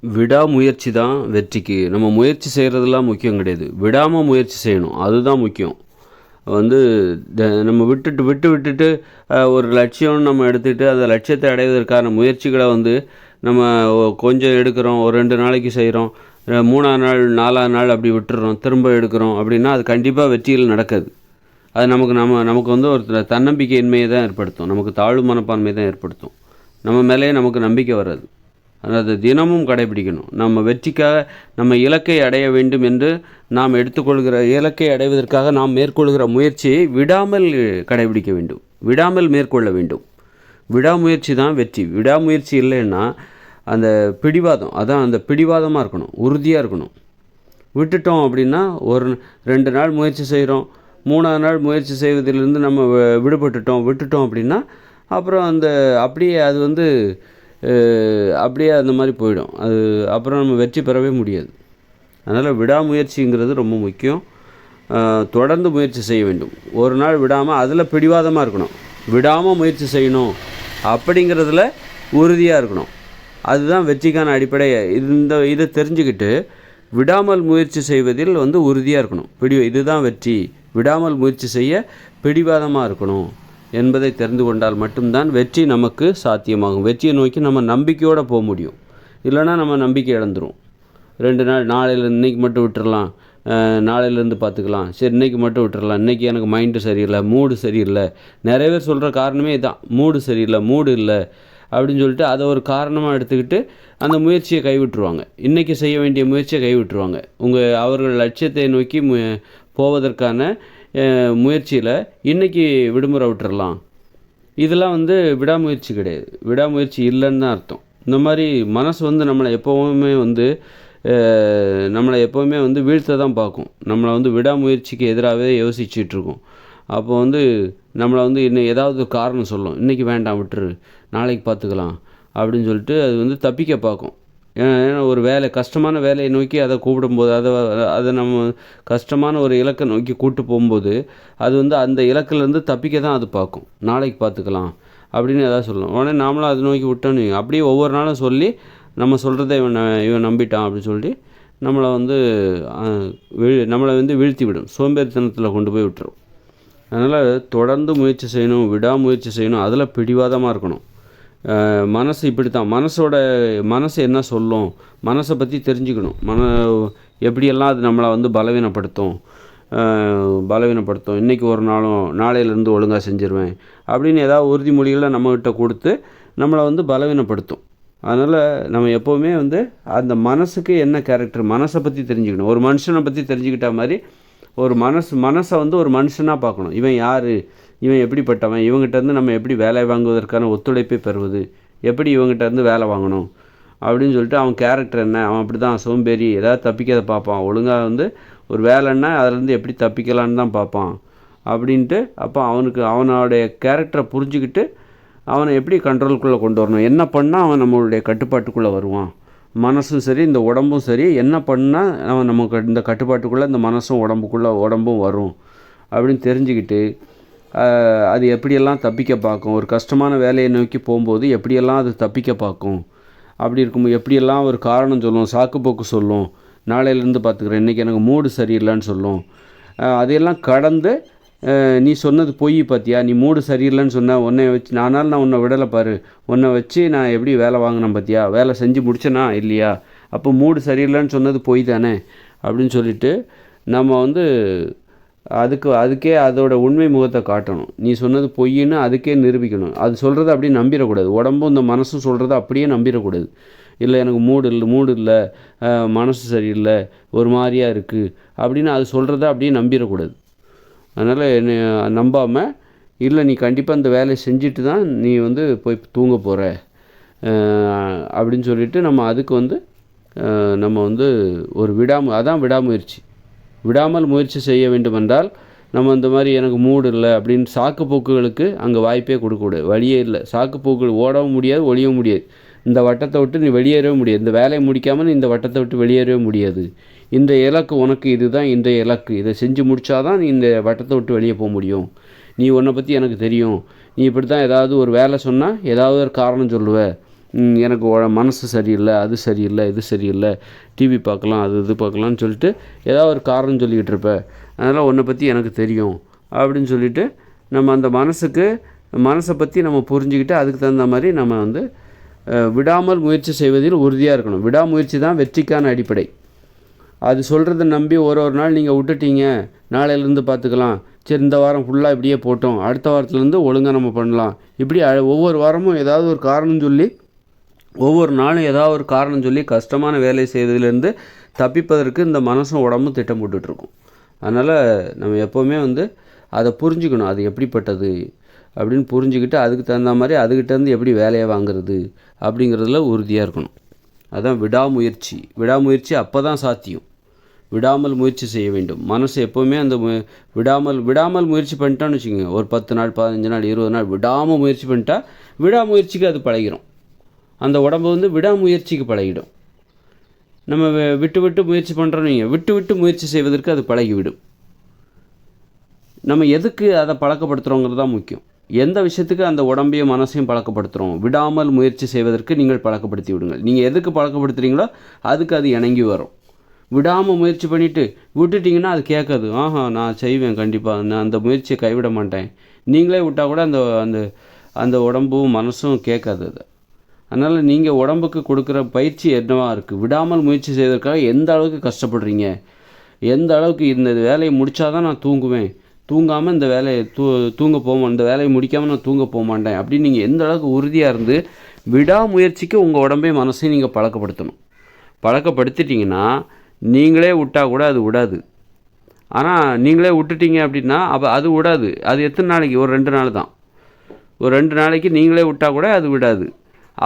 விடாமுயற்சி தான் வெற்றிக்கு. நம்ம முயற்சி செய்கிறதெல்லாம் முக்கியம் கிடையாது. விடாமல் முயற்சி செய்யணும். அதுதான் முக்கியம். வந்து நம்ம விட்டுட்டு விட்டு விட்டுட்டு ஒரு லட்சியம் நம்ம எடுத்துகிட்டு அந்த லட்சியத்தை அடைவதற்கான முயற்சிகளை வந்து நம்ம கொஞ்சம் எடுக்கிறோம். ஒரு ரெண்டு நாளைக்கு செய்கிறோம் மூணாவது நாள் நாலாம் நாள் அப்படி விட்டுறோம். திரும்ப எடுக்கிறோம் அப்படின்னா அது கண்டிப்பாக வெற்றியில் நடக்காது. அது நமக்கு நம்ம நமக்கு வந்து ஒரு த- தன்னம்பிக்கையின்மையை தான் ஏற்படுத்தும். நமக்கு தாழ்வு மனப்பான்மை தான் ஏற்படுத்தும். நம்ம மேலேயே நமக்கு நம்பிக்கை வராது. அதனால் அதை தினமும் கடைபிடிக்கணும். நம்ம வெற்றிக்காக நம்ம இலக்கை அடைய வேண்டும் என்று நாம் எடுத்துக்கொள்கிற இலக்கை அடைவதற்காக நாம் மேற்கொள்கிற முயற்சியை விடாமல் கடைபிடிக்க வேண்டும். விடாமல் மேற்கொள்ள வேண்டும். விடாமுயற்சி தான் வெற்றி. விடாமுயற்சி இல்லைன்னா அந்த பிடிவாதம் அதான் அந்த பிடிவாதமாக இருக்கணும். உறுதியாக இருக்கணும். விட்டுட்டோம் அப்படின்னா ஒரு ரெண்டு நாள் முயற்சி செய்கிறோம் மூணாவது நாள் முயற்சி செய்வதிலிருந்து நம்ம விடுபட்டுட்டோம் விட்டுட்டோம் அப்படின்னா அப்புறம் அந்த அப்படியே அது வந்து அப்படியே அந்த மாதிரி போயிடும். அது அப்புறம் நம்ம வெற்றி பெறவே முடியாது. அதனால் விடாமுயற்சிங்கிறது ரொம்ப முக்கியம். தொடர்ந்து முயற்சி செய்ய வேண்டும். ஒரு நாள் விடாமல் அதில் பிடிவாதமாக இருக்கணும். விடாமல் முயற்சி செய்யணும் அப்படிங்கிறதுல உறுதியாக இருக்கணும். அதுதான் வெற்றிக்கான அடிப்படை. இந்த இதை தெரிஞ்சுக்கிட்டு விடாமல் முயற்சி செய்வதில் வந்து உறுதியாக இருக்கணும். பிடி இதுதான் வெற்றி. விடாமல் முயற்சி செய்ய பிடிவாதமாக இருக்கணும். என்பதை தெரிந்து கொண்டால் மட்டும்தான் வெற்றி நமக்கு சாத்தியமாகும். வெற்றியை நோக்கி நம்ம நம்பிக்கையோடு போக முடியும். இல்லைன்னா நம்ம நம்பிக்கை இழந்துரும். ரெண்டு நாள் நாளையில் இன்றைக்கி மட்டும் விட்டுறலாம். நாளையிலேருந்து பார்த்துக்கலாம். சரி இன்றைக்கி மட்டும் விட்டுறலாம். இன்றைக்கி எனக்கு மைண்டு சரியில்லை மூடு சரியில்லை. நிறைய பேர் சொல்கிற காரணமே இதான். மூடு சரியில்லை மூடு இல்லை அப்படின்னு சொல்லிட்டு அதை ஒரு காரணமாக எடுத்துக்கிட்டு அந்த முயற்சியை கைவிட்டுருவாங்க. இன்றைக்கி செய்ய வேண்டிய முயற்சியை கைவிட்டுருவாங்க. உங்கள் அவர்கள் லட்சியத்தை நோக்கி மு போவதற்கான முயற்சியில் இன்றைக்கி விடுமுறை விட்டுறலாம். இதெல்லாம் வந்து விடாமுயற்சி கிடையாது. விடாமுயற்சி இல்லைன்னு தான் அர்த்தம். இந்த மாதிரி மனசு வந்து நம்மளை எப்போவுமே வந்து நம்மளை எப்போவுமே வந்து வீழ்த்த தான் பார்க்கும். நம்மளை வந்து விடாமுயற்சிக்கு எதிராகவே யோசிச்சிட்ருக்கோம் அப்போ வந்து நம்மளை வந்து இன்னும் ஏதாவது காரணம் சொல்லும். இன்றைக்கி வேண்டாம் விட்டுரு. நாளைக்கு பார்த்துக்கலாம். அப்படின்னு சொல்லிட்டு அது வந்து தப்பிக்க பார்க்கும். ஏன்னா ஒரு வேலை கஷ்டமான வேலையை நோக்கி அதை கூப்பிடும்போது அதை அதை நம்ம கஷ்டமான ஒரு இலக்கை நோக்கி கூட்டு போகும்போது அது வந்து அந்த இலக்கிலேருந்து தப்பிக்க தான் அது பார்க்கும். நாளைக்கு பார்த்துக்கலாம் அப்படின்னு ஏதாவது சொல்லணும். உடனே நாமளும் அதை நோக்கி விட்டோன்னு அப்படியே ஒவ்வொரு நாளும் சொல்லி நம்ம சொல்கிறத இவன் ந- இவன் நம்பிட்டான் அப்படின்னு சொல்லி நம்மளை வந்து வீழ் நம்மளை வந்து வீழ்த்தி விடும். சோம்பேறித்தனத்தில் கொண்டு போய் விட்டுரும். அதனால் தொடர்ந்து முயற்சி செய்யணும் விடாமுயற்சி செய்யணும். அதில் பிடிவாதமாக இருக்கணும். மனசு இப்படி தான் மனசோட மனசு என்ன சொல்லும்? மனசை பற்றி தெரிஞ்சுக்கணும். மன எப்படியெல்லாம் அது நம்மளை வந்து பலவீனப்படுத்தும்? பலவீனப்படுத்தும். இன்றைக்கி ஒரு நாளும் நாளையிலேருந்து ஒழுங்காக செஞ்சிருவேன். அப்படின்னு ஏதாவது உறுதிமொழிகளை நம்மக்கிட்ட கொடுத்து நம்மளை வந்து பலவீனப்படுத்தும். அதனால் நம்ம எப்போவுமே வந்து அந்த மனசுக்கு என்ன கேரக்டர் மனசை பற்றி தெரிஞ்சுக்கணும். ஒரு மனுஷனை பற்றி தெரிஞ்சுக்கிட்ட மாதிரி ஒரு மனசு மனசை வந்து ஒரு மனுஷனாக பார்க்கணும். இவன் யார்? இவன் எப்படிப்பட்டவன்? இவங்ககிட்ட இருந்து நம்ம எப்படி வேலை வாங்குவதற்கான ஒத்துழைப்பை பெறுவது? எப்படி இவங்ககிட்ட இருந்து வேலை வாங்கணும்? அப்படின்னு சொல்லிட்டு அவன் கேரக்டர் என்ன? அவன் அப்படி தான் சோம்பேறி ஏதாவது தப்பிக்கிறத பார்ப்பான். ஒழுங்காக வந்து ஒரு வேலைன்னா அதுலேருந்து எப்படி தப்பிக்கலான்னு தான் பார்ப்பான். அப்படின்ட்டு அப்போ அவனுக்கு அவனோடைய கேரக்டரை புரிஞ்சுக்கிட்டு அவனை எப்படி கண்ட்ரோலுக்குள்ளே கொண்டு வரணும்? என்ன பண்ணால் அவன் நம்மளுடைய கட்டுப்பாட்டுக்குள்ளே வருவான்? மனசும் சரி இந்த உடம்பும் சரி என்ன பண்ணால் அவன் நமக்கு இந்த கட்டுப்பாட்டுக்குள்ளே இந்த மனசும் உடம்புக்குள்ளே உடம்பும் வரும்? அப்படின்னு தெரிஞ்சுக்கிட்டு அது எப்படியெல்லாம் தப்பிக்க பார்க்கும்? ஒரு கஷ்டமான வேலையை நோக்கி போகும்போது எப்படியெல்லாம் அது தப்பிக்க பார்க்கும்? அப்படி இருக்கும் எப்படியெல்லாம் ஒரு காரணம் சொல்லும்? சாக்குப்போக்கு சொல்லும். நாளையிலேருந்து பார்த்துக்கிறேன். இன்றைக்கி எனக்கு மூடு சரியில்லைன்னு சொல்லும். அதையெல்லாம் கடந்து நீ சொன்னது பொய் பார்த்தியா நீ மூடு சரியில்லைன்னு சொன்ன உன்னை வச்சு நானாலும் நான் உன்னை விடலை பாரு. உன்னை வச்சு நான் எப்படி வேலை வாங்கினேன் பார்த்தியா வேலை செஞ்சு முடிச்சேனா இல்லையா? அப்போ மூடு சரியில்லைன்னு சொன்னது பொய் தானே? அப்படின்னு சொல்லிட்டு நம்ம வந்து அதுக்கு அதுக்கே அதோட உண்மை முகத்தை காட்டணும். நீ சொன்னது பொய்ன்னு அதுக்கே நிரூபிக்கணும். அது சொல்கிறத அப்படியே நம்பிடக்கூடாது. உடம்பும் இந்த மனசும் சொல்கிறத அப்படியே நம்பிடக்கூடாது. இல்லை எனக்கு மூடு இல்லை மூடு இல்லை மனசு சரியில்லை ஒரு மாதிரியா இருக்குது அப்படின்னு அது சொல்கிறத அப்படியே நம்பிடக்கூடாது. அதனால் என்னை நம்பாமல் இல்லை நீ கண்டிப்பாக இந்த வேலையை செஞ்சுட்டு தான் நீ வந்து போய் தூங்க போகிற அப்படின்னு சொல்லிட்டு நம்ம அதுக்கு வந்து நம்ம வந்து ஒரு விடாமு அதான் விடாமுயற்சி. விடாமல் முயற்சி செய்ய வேண்டுமென்றால் நம்ம இந்த மாதிரி எனக்கு மூடு இல்லை அப்படின்னு சாக்கு போக்குகளுக்கு அங்கே வாய்ப்பே கொடுக்கக்கூடாது. வழியே இல்லை. சாக்கு போக்குகள் ஓடவும் முடியாது ஒழியவும் முடியாது. இந்த வட்டத்தை விட்டு நீ வெளியேறவே முடியாது. இந்த வேலையை முடிக்காமல் நீ இந்த வட்டத்தை விட்டு வெளியேறவே முடியாது. இந்த இலக்கு உனக்கு இதுதான் இந்த இலக்கு. இதை செஞ்சு முடித்தாதான் நீ இந்த வட்டத்தை விட்டு வெளியே போக முடியும். நீ உன்னை பற்றி எனக்கு தெரியும். நீ இப்படி தான் ஏதாவது ஒரு வேலை சொன்னால் ஏதாவது ஒரு காரணம் சொல்லுவ. எனக்கு உ- மனசு சரியில்லை அது சரியில்லை இது சரியில்லை டிவி பார்க்கலாம் அது இது பார்க்கலாம்னு சொல்லிட்டு ஏதாவது ஒரு காரணம் சொல்லிக்கிட்டு இருப்பேன். அதனால் உன்னை பற்றி எனக்கு தெரியும் அப்படின்னு சொல்லிட்டு நம்ம அந்த மனசுக்கு மனசை பற்றி நம்ம புரிஞ்சுக்கிட்டு அதுக்கு தகுந்த மாதிரி நம்ம வந்து விடாமல் முயற்சி செய்வதில் உறுதியாக இருக்கணும். விடாமுயற்சி தான் வெற்றிக்கான அடிப்படை. அது சொல்கிறத நம்பி ஒரு ஒரு நாள் நீங்கள் விட்டுட்டீங்க நாளையிலேருந்து பார்த்துக்கலாம். சரி இந்த வாரம் ஃபுல்லாக இப்படியே போட்டோம். அடுத்த வாரத்துலேருந்து ஒழுங்காக நம்ம பண்ணலாம். இப்படி ஒவ்வொரு வாரமும் ஏதாவது ஒரு காரணம் சொல்லி ஒவ்வொரு நாளும் ஏதாவது ஒரு காரணம் சொல்லி கஷ்டமான வேலை செய்வதிலேருந்து தப்பிப்பதற்கு இந்த மனசும் உடம்பும் திட்டம் போட்டுட்டு அதனால் நம்ம எப்போவுமே வந்து அதை புரிஞ்சுக்கணும். அது எப்படிப்பட்டது அப்படின்னு புரிஞ்சுக்கிட்டு அதுக்கு தகுந்த மாதிரி அதுக்கிட்டேருந்து எப்படி வேலையை வாங்குறது அப்படிங்கிறதுல உறுதியாக இருக்கணும். அதுதான் விடாமுயற்சி. விடாமுயற்சி அப்போ தான் சாத்தியம். விடாமல் முயற்சி செய்ய வேண்டும். மனசு எப்போவுமே அந்த மு- விடாமல் விடாமல் முயற்சி பண்ணிட்டான்னு வச்சுக்கோங்க. ஒரு பத்து நாள் பதினஞ்சு நாள் இருபது நாள் விடாமல் முயற்சி பண்ணிட்டா விடாமுயற்சிக்கு அது பழகிடும் அந்த உடம்பு வந்து விடாமுயற்சிக்கு பழகிடும். நம்ம விட்டு விட்டு முயற்சி பண்ணுறோன்னு விட்டு விட்டு முயற்சி செய்வதற்கு அது பழகிவிடும். நம்ம எதுக்கு அதை பழக்கப்படுத்துகிறோங்கிறது தான் முக்கியம். எந்த விஷயத்துக்கு அந்த உடம்பையும் மனசையும் பழக்கப்படுத்துகிறோம் விடாமல் முயற்சி செய்வதற்கு நீங்கள் பழக்கப்படுத்தி விடுங்கள். நீங்கள் எதுக்கு பழக்கப்படுத்துகிறீங்களோ அதுக்கு அது இணங்கி வரும். விடாமல் முயற்சி பண்ணிவிட்டு விட்டுட்டிங்கன்னா அது கேட்காது. ஆஹா நான் செய்வேன் கண்டிப்பாக நான் அந்த முயற்சியை கைவிட மாட்டேன். நீங்களே விட்டால் கூட அந்த அந்த அந்த உடம்பும் மனசும் கேட்காது அது. அதனால் நீங்கள் உடம்புக்கு கொடுக்குற பயிற்சி என்னவாக இருக்குது விடாமல் முயற்சி செய்வதற்காக எந்த அளவுக்கு கஷ்டப்படுறீங்க? எந்த அளவுக்கு இந்த வேலையை முடிச்சாதான் நான் தூங்குவேன்? தூங்காமல் இந்த வேலையை தூ தூங்க போமா இந்த வேலையை முடிக்காமல் நான் தூங்க போக மாட்டேன் அப்படின்னு நீங்கள் எந்த அளவுக்கு உறுதியாக இருந்து விடாமுயற்சிக்கு உங்கள் உடம்பையும் மனசையும் நீங்கள் பழக்கப்படுத்தணும். பழக்கப்படுத்திட்டிங்கன்னா நீங்களே விட்டால் கூட அது விடாது. ஆனால் நீங்களே விட்டுட்டீங்க அப்படின்னா அப்போ அது விடாது. அது எத்தனை நாளைக்கு? ஒரு ரெண்டு நாள் தான். ஒரு ரெண்டு நாளைக்கு நீங்களே விட்டால் கூட அது விடாது.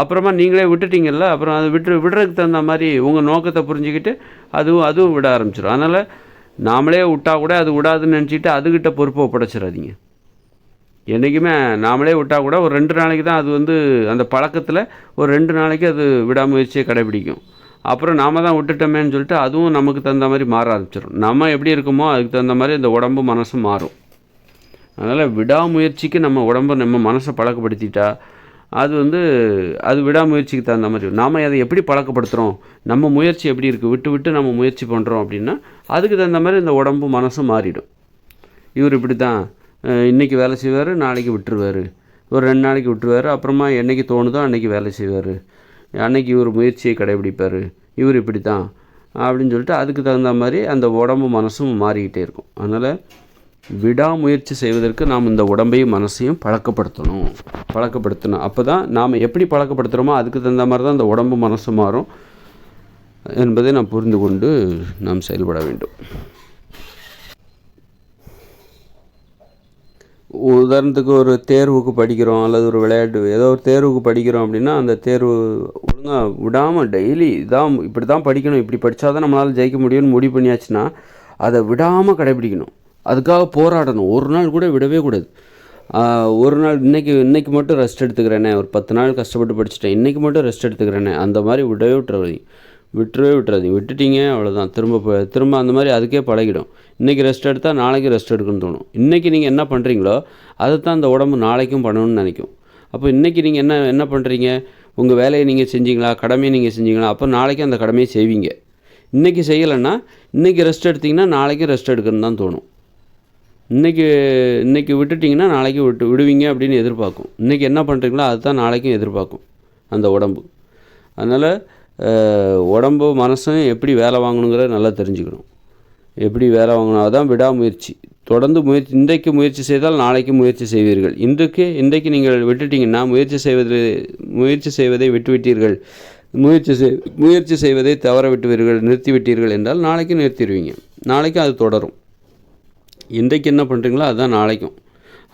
அப்புறமா நீங்களே விட்டுட்டீங்கல்ல அப்புறம் அது விட்டு விடுறதுக்கு தகுந்த மாதிரி உங்கள் நோக்கத்தை புரிஞ்சுக்கிட்டு அதுவும் அதுவும் விட ஆரம்பிச்சிடும் அதனால் நாமளே விட்டால் கூட அது விடாதுன்னு நினச்சிட்டு அதுக்கிட்ட பொறுப்பை ஒப்படைச்சிடாதீங்க. என்றைக்குமே நாமளே விட்டால் கூட ஒரு ரெண்டு நாளைக்கு தான் அது வந்து அந்த பழக்கத்தில் ஒரு ரெண்டு நாளைக்கு அது விடாமுயற்சியை கடைபிடிக்கும். அப்புறம் நாம தான் விட்டுட்டோமேன்னு சொல்லிட்டு அதுவும் நமக்கு தகுந்த மாதிரி மாற ஆரம்பிச்சிடும் நம்ம எப்படி இருக்கோமோ அதுக்கு தகுந்த மாதிரி இந்த உடம்பு மனசும் மாறும். அதனால் விடாமுயற்சிக்கு நம்ம உடம்பை நம்ம மனசை பழக்கப்படுத்திட்டா அது வந்து அது விடாமுயற்சிக்கு தகுந்த மாதிரி நாம் அதை எப்படி பழக்கப்படுத்துகிறோம் நம்ம முயற்சி எப்படி இருக்குது விட்டு விட்டு நம்ம முயற்சி பண்ணுறோம் அப்படின்னா அதுக்கு தகுந்த மாதிரி இந்த உடம்பு மனசும் மாறிடும். இவர் இப்படி தான் இன்றைக்கி வேலை செய்வார் நாளைக்கு விட்டுருவார். ஒரு ரெண்டு நாளைக்கு விட்டுருவார் அப்புறமா என்னைக்கு தோணுதோ அன்றைக்கி வேலை செய்வார். அன்னைக்கு இவர் முயற்சியை கடைபிடிப்பார். இவர் இப்படி தான் அப்படின்னு சொல்லிட்டு அதுக்கு தகுந்த மாதிரி அந்த உடம்பு மனசும் மாறிக்கிட்டே இருக்கும். அதனால் விடாமுயற்சி செய்வதற்கு நாம் இந்த உடம்பையும் மனசையும் பழக்கப்படுத்தணும். பழக்கப்படுத்தணும் அப்போ தான் நாம் எப்படி பழக்கப்படுத்துகிறோமோ அதுக்கு தகுந்த மாதிரி தான் இந்த உடம்பு மனசு மாறும் என்பதை நாம் புரிந்து கொண்டு நாம் செயல்பட வேண்டும். உதாரணத்துக்கு ஒரு தேர்வுக்கு படிக்கிறோம் அல்லது ஒரு விளையாட்டு ஏதோ ஒரு தேர்வுக்கு படிக்கிறோம் அப்படின்னா அந்த தேர்வு ஒழுங்காக விடாமல் டெய்லி இதான் இப்படி தான் படிக்கணும் இப்படி படித்தா தான் நம்மளால் ஜெயிக்க முடியும்னு முடிவு பண்ணியாச்சுன்னா அதை விடாமல் கடைபிடிக்கணும். அதுக்காக போராடணும். ஒரு நாள் கூட விடவே கூடாது. ஒரு நாள் இன்றைக்கி இன்னைக்கு மட்டும் ரெஸ்ட் எடுத்துக்கிறேனே. ஒரு பத்து நாள் கஷ்டப்பட்டு படிச்சிட்டேன். இன்னைக்கு மட்டும் ரெஸ்ட் எடுத்துக்கிறேனே. அந்த மாதிரி விடவே விட்டுறது விட்டுறவே விட்டுறது விட்டுட்டீங்க அவ்வளோதான் திரும்ப திரும்ப அந்த மாதிரி அதுக்கே பழகிடும். இன்றைக்கி ரெஸ்ட் எடுத்தால் நாளைக்கு ரெஸ்ட் எடுக்கணும்னு தோணும். இன்றைக்கி நீங்கள் என்ன பண்ணுறீங்களோ அதை தான் அந்த உடம்பு நாளைக்கும் பண்ணணும்னு நினைக்கும். அப்போ இன்றைக்கி நீங்கள் என்ன என்ன பண்ணுறீங்க உங்கள் வேலையை நீங்கள் செஞ்சீங்களா? கடமையை நீங்கள் செஞ்சீங்களா? அப்போ நாளைக்கு அந்த கடமையை செய்வீங்க. இன்றைக்கி செய்யலைன்னா இன்றைக்கி ரெஸ்ட் எடுத்தீங்கன்னா நாளைக்கும் ரெஸ்ட் எடுக்கணும்னு தான் தோணும். இன்றைக்கி இன்றைக்கி விட்டுட்டிங்கன்னா நாளைக்கு விட்டு விடுவீங்க அப்படின்னு எதிர்பார்க்கும். இன்றைக்கி என்ன பண்ணுறீங்களோ அதுதான் நாளைக்கும் எதிர்பார்க்கும் அந்த உடம்பு. அதனால் உடம்பு மனசும் எப்படி வேலை வாங்கணுங்கிறத நல்லா தெரிஞ்சுக்கணும். எப்படி வேலை வாங்கணும்? அதான் விடாமுயற்சி. தொடர்ந்து முயற்சி இன்றைக்கு முயற்சி செய்தால் நாளைக்கு முயற்சி செய்வீர்கள். இன்றைக்கு இன்றைக்கு நீங்கள் விட்டுட்டிங்கன்னா முயற்சி செய்வது முயற்சி செய்வதை விட்டுவிட்டீர்கள். முயற்சி செய் முயற்சி செய்வதை தவற விட்டுவீர்கள் நிறுத்திவிட்டீர்கள் என்றால் நாளைக்கு நிறுத்திடுவீங்க. நாளைக்கும் அது தொடரும். இன்றைக்கு என்ன பண்ணுறீங்களோ அதுதான் நாளைக்கும்.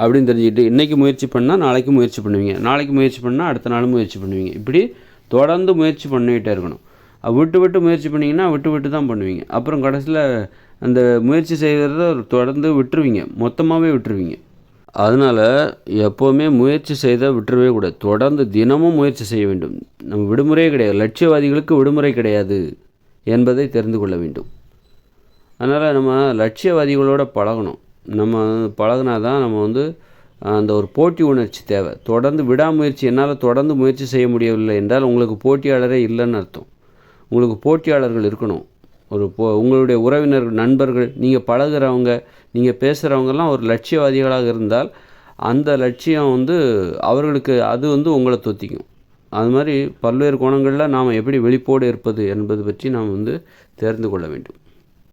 அப்படின்னு தெரிஞ்சுக்கிட்டு இன்றைக்கி முயற்சி பண்ணால் நாளைக்கு முயற்சி பண்ணுவீங்க. நாளைக்கு முயற்சி பண்ணால் அடுத்த நாளும் முயற்சி பண்ணுவீங்க. இப்படி தொடர்ந்து முயற்சி பண்ணிக்கிட்டே இருக்கணும். விட்டு விட்டு முயற்சி பண்ணிங்கன்னா விட்டு விட்டு தான் பண்ணுவீங்க. அப்புறம் கடைசியில் அந்த முயற்சி செய்கிறத தொடர்ந்து விட்டுருவீங்க. மொத்தமாகவே விட்டுருவீங்க. அதனால் எப்போவுமே முயற்சி செய்தால் விட்டுறவே கூடாது. தொடர்ந்து தினமும் முயற்சி செய்ய வேண்டும். நம்ம விடுமுறையே கிடையாது. லட்சியவாதிகளுக்கு விடுமுறை கிடையாது என்பதை தெரிந்து கொள்ள வேண்டும். அதனால் நம்ம லட்சியவாதிகளோட பழகணும். நம்ம பழகினா தான் நம்ம வந்து அந்த ஒரு போட்டி உணர்ச்சி தேவை. தொடர்ந்து விடாமுயற்சி என்னால் தொடர்ந்து முயற்சி செய்ய முடியவில்லை என்றால் உங்களுக்கு போட்டியாளரே இல்லைன்னு அர்த்தம். உங்களுக்கு போட்டியாளர்கள் இருக்கணும். ஒரு போ உங்களுடைய உறவினர்கள் நண்பர்கள் நீங்கள் பழகுறவங்க நீங்கள் பேசுகிறவங்கெல்லாம் ஒரு லட்சியவாதிகளாக இருந்தால் அந்த லட்சியம் வந்து அவர்களுக்கு அது வந்து உங்களை தொத்திக்கும். அது மாதிரி பல்வேறு கோணங்களில் நாம் எப்படி வெளிப்போடு இருப்பது என்பது பற்றி நாம் வந்து தெரிந்து கொள்ள வேண்டும்.